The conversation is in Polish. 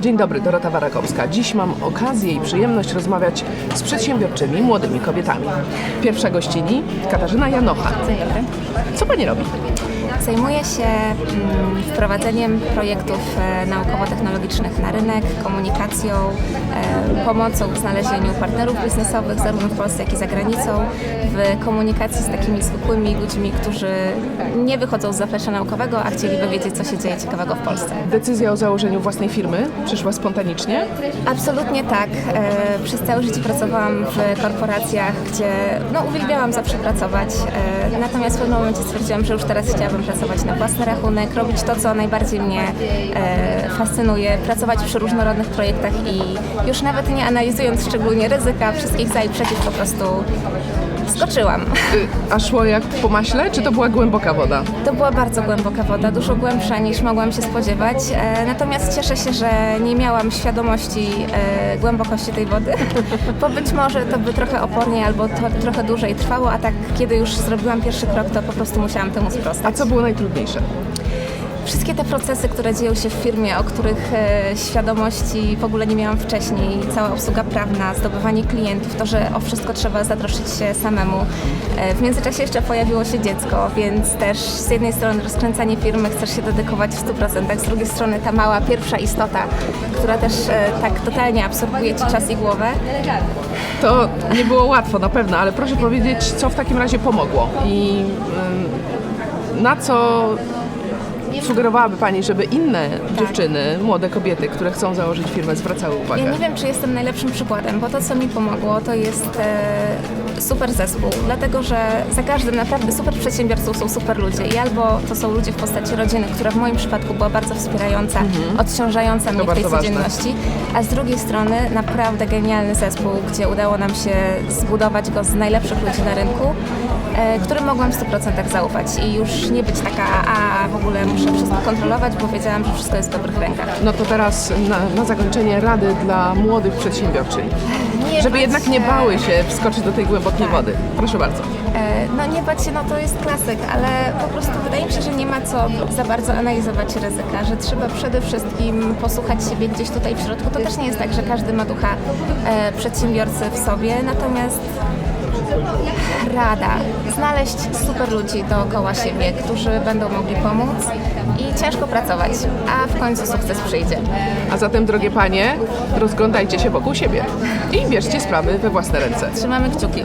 Dzień dobry, Dorota Warakowska. Dziś mam okazję i przyjemność rozmawiać z przedsiębiorczymi, młodymi kobietami. Pierwsza gościni Katarzyna Janocha. Co Pani robi? Zajmuję się mm, wprowadzeniem projektów e, naukowo-technologicznych na rynek, komunikacją, e, pomocą w znalezieniu partnerów biznesowych zarówno w Polsce, jak i za granicą, w komunikacji z takimi zwykłymi ludźmi, którzy nie wychodzą z zaplecza naukowego, a chcieliby wiedzieć, co się dzieje ciekawego w Polsce. Decyzja o założeniu własnej firmy przyszła spontanicznie. Absolutnie tak. E, Przez całe życie pracowałam w korporacjach, gdzie no, uwielbiałam zawsze pracować. E, Natomiast w pewnym momencie stwierdziłam, że już teraz chciałabym pracować na własny rachunek, robić to, co najbardziej mnie e, fascynuje, pracować przy różnorodnych projektach i już nawet nie analizując szczególnie ryzyka, wszystkich za i przeciw, po prostu skoczyłam. Y, A szło jak po maśle, czy to była głęboka woda? To była bardzo głęboka woda, dużo głębsza niż mogłam się spodziewać. E, natomiast cieszę się, że nie miałam świadomości e, głębokości tej wody, bo być może to by trochę oporniej albo to, trochę dłużej trwało, a tak kiedy już zrobiłam pierwszy krok, to po prostu musiałam temu A sprostać. co było najtrudniejsze? Wszystkie te procesy, które dzieją się w firmie, o których e, świadomości w ogóle nie miałam wcześniej, cała obsługa prawna, zdobywanie klientów, to, że o wszystko trzeba zatroszczyć się samemu. E, w międzyczasie jeszcze pojawiło się dziecko, więc też z jednej strony rozkręcanie firmy chcesz się dedykować w 100%, z drugiej strony ta mała pierwsza istota, która też e, tak totalnie absorbuje ci czas i głowę. To nie było łatwo na pewno, ale proszę powiedzieć, co w takim razie pomogło i na co sugerowałaby Pani, żeby inne dziewczyny, młode kobiety, które chcą założyć firmę, zwracały uwagę? Ja nie wiem, czy jestem najlepszym przykładem, bo to, co mi pomogło, to jest e, super zespół, dlatego że za każdym naprawdę super przedsiębiorcą są super ludzie i albo to są ludzie w postaci rodziny, która w moim przypadku była bardzo wspierająca, odciążająca mnie w tej bardzo ważne. codzienności, a z drugiej strony naprawdę genialny zespół, gdzie udało nam się zbudować go z najlepszych ludzi na rynku, e, którym mogłam w 100% zaufać i już nie być taka, a w ogóle muszę wszystko kontrolować, bo wiedziałam, że wszystko jest w dobrych rękach. No to teraz na, na zakończenie rady dla młodych przedsiębiorczyń. Nie Żeby bać jednak nie się. bały się wskoczyć do tej głębokiej wody. Proszę bardzo. E, No nie bać się, no to jest klasyk, ale po prostu wydaje mi się, że nie ma co za bardzo analizować ryzyka, że trzeba przede wszystkim posłuchać siebie gdzieś tutaj w środku. To też nie jest tak, że każdy ma ducha e, przedsiębiorcy w sobie, natomiast rada, znaleźć super ludzi dookoła siebie, którzy będą mogli pomóc i ciężko pracować, a w końcu sukces przyjdzie. A zatem, drogie panie, rozglądajcie się wokół siebie i bierzcie sprawy we własne ręce. Trzymamy kciuki.